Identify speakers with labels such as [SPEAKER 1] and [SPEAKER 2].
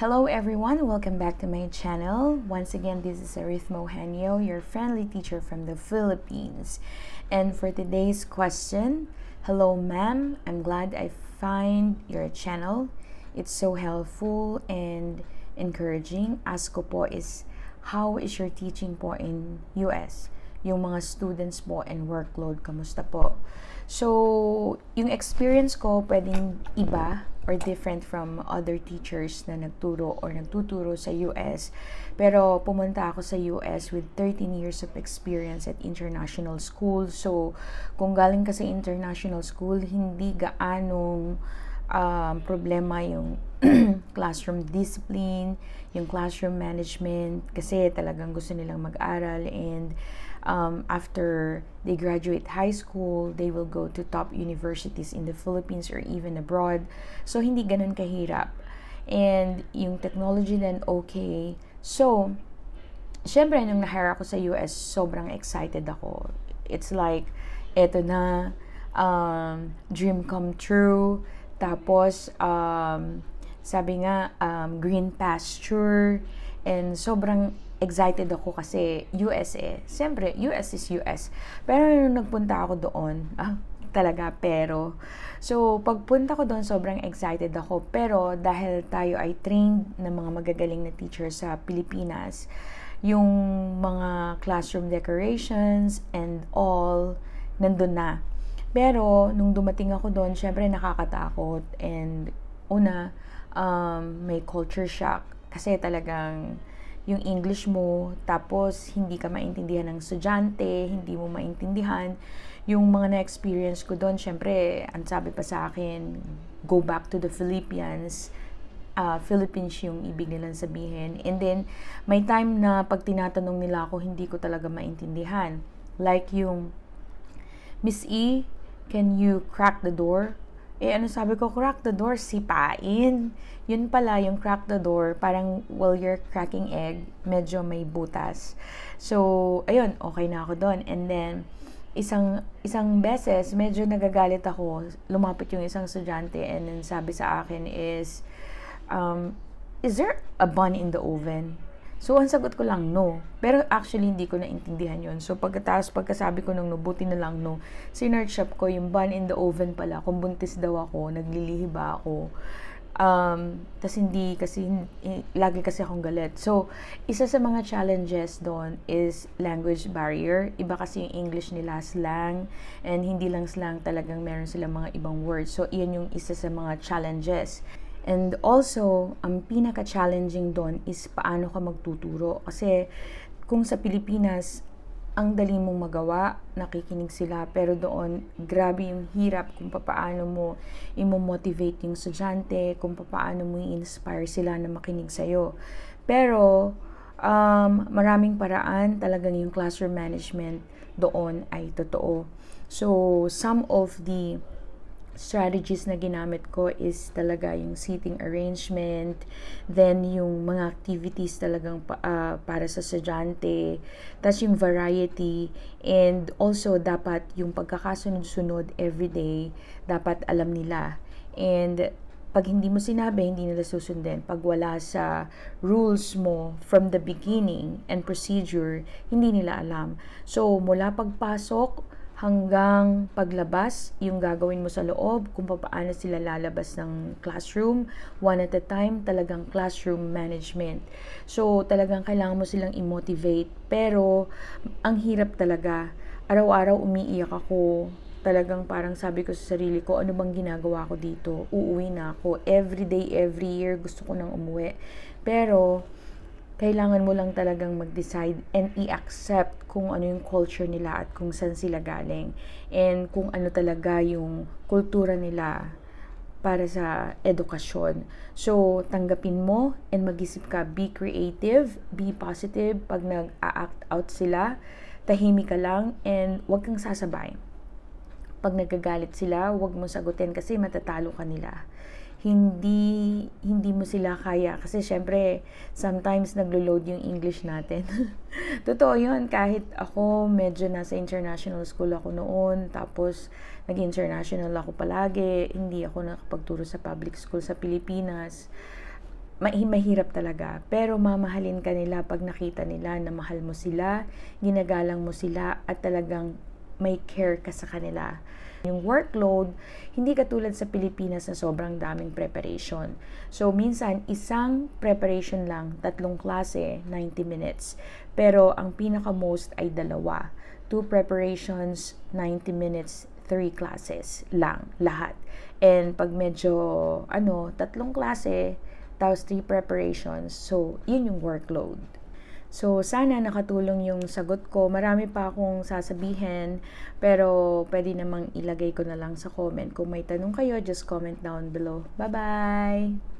[SPEAKER 1] Hello everyone, welcome back to my channel. Once again, this is Arith Mohanyo, your friendly teacher from the Philippines. And for today's question, hello ma'am, I'm glad I find your channel. It's so helpful and encouraging. Ask ko po is, how is your teaching po in US? Yung mga students po and workload, kamusta po? So, yung experience ko pwedeng iba or different from other teachers na nagturo or nagtuturo sa US. Pero pumunta ako sa US with 13 years of experience at international school. So, kung galing ka sa international school, hindi gaanong um, problema yung classroom discipline, yung classroom management, kasi talagang gusto nilang mag-aral and um, after they graduate high school, they will go to top universities in the Philippines or even abroad. So, hindi ganun kahirap. And yung technology then okay. So, syempre, nung na-hire ako sa US, sobrang excited ako. It's like, eto na, um, dream come true. Tapos, um, sabi nga, um, green pasture. And sobrang excited ako kasi US eh. Siyempre, US is US. Pero nung nagpunta ako doon, ah, talaga, pero. So, pagpunta ko doon, sobrang excited ako. Pero, dahil tayo ay trained ng mga magagaling na teacher sa Pilipinas, yung mga classroom decorations and all, nandun na. Pero, nung dumating ako doon, syempre nakakatakot. And, una, um, may culture shock. Kasi talagang, yung English mo, tapos hindi ka maintindihan ng estudyante, hindi mo maintindihan. Yung mga na-experience ko doon, syempre, ang sabi pa sa akin, go back to the Philippines. Uh, Philippines yung ibig nilang sabihin. And then, may time na pag tinatanong nila ako, hindi ko talaga maintindihan. Like yung, Miss E, can you crack the door? Eh, ano sabi ko, crack the door, sipain. Yun pala, yung crack the door, parang while you're cracking egg, medyo may butas. So, ayun, okay na ako doon. And then, isang isang beses, medyo nagagalit ako. Lumapit yung isang estudyante and then sabi sa akin is, um, is there a bun in the oven? So, ang sagot ko lang, no. Pero actually, hindi ko naintindihan yon So, pagkatapos, pagkasabi ko nung no, buti na lang, no, sinerch ko yung bun in the oven pala. Kung buntis daw ako, naglilihi ba ako. Um, tas hindi kasi, eh, lagi kasi akong galit. So, isa sa mga challenges doon is language barrier. Iba kasi yung English nila, slang. And hindi lang slang, talagang meron silang mga ibang words. So, iyan yung isa sa mga challenges. And also, ang pinaka-challenging doon is paano ka magtuturo. Kasi kung sa Pilipinas, ang dali mong magawa, nakikinig sila, pero doon, grabe yung hirap kung paano mo imo-motivate yung estudyante, kung paano mo i-inspire sila na makinig sa'yo. Pero, um, maraming paraan, talagang yung classroom management doon ay totoo. So, some of the strategies na ginamit ko is talaga yung seating arrangement, then yung mga activities talagang pa, uh, para sa estudyante, tas yung variety, and also dapat yung pagkakasunod-sunod everyday, dapat alam nila. And pag hindi mo sinabi, hindi nila susundin. Pag wala sa rules mo from the beginning and procedure, hindi nila alam. So, mula pagpasok, hanggang paglabas, yung gagawin mo sa loob, kung paano sila lalabas ng classroom, one at a time, talagang classroom management. So, talagang kailangan mo silang i-motivate. Pero, ang hirap talaga. Araw-araw umiiyak ako. Talagang parang sabi ko sa sarili ko, ano bang ginagawa ko dito? Uuwi na ako. Every day, every year, gusto ko nang umuwi. Pero, kailangan mo lang talagang mag-decide and i-accept kung ano yung culture nila at kung saan sila galing and kung ano talaga yung kultura nila para sa edukasyon. So, tanggapin mo and mag-isip ka, be creative, be positive. Pag nag-act out sila, tahimik ka lang and huwag kang sasabay. Pag nagagalit sila, huwag mo sagutin kasi matatalo ka nila hindi hindi mo sila kaya kasi syempre sometimes naglo-load yung English natin. Totoo 'yun kahit ako medyo nasa international school ako noon tapos nag-international ako palagi, hindi ako nakapagturo sa public school sa Pilipinas. ma- mahirap talaga. Pero mamahalin ka nila pag nakita nila na mahal mo sila, ginagalang mo sila, at talagang may care ka sa kanila. Yung workload, hindi katulad sa Pilipinas na sobrang daming preparation. So, minsan, isang preparation lang, tatlong klase, 90 minutes. Pero, ang pinaka-most ay dalawa. Two preparations, 90 minutes, three classes lang, lahat. And pag medyo, ano, tatlong klase, tapos three preparations, so, yun yung workload. So, sana nakatulong yung sagot ko. Marami pa akong sasabihin, pero pwede namang ilagay ko na lang sa comment. Kung may tanong kayo, just comment down below. Bye-bye!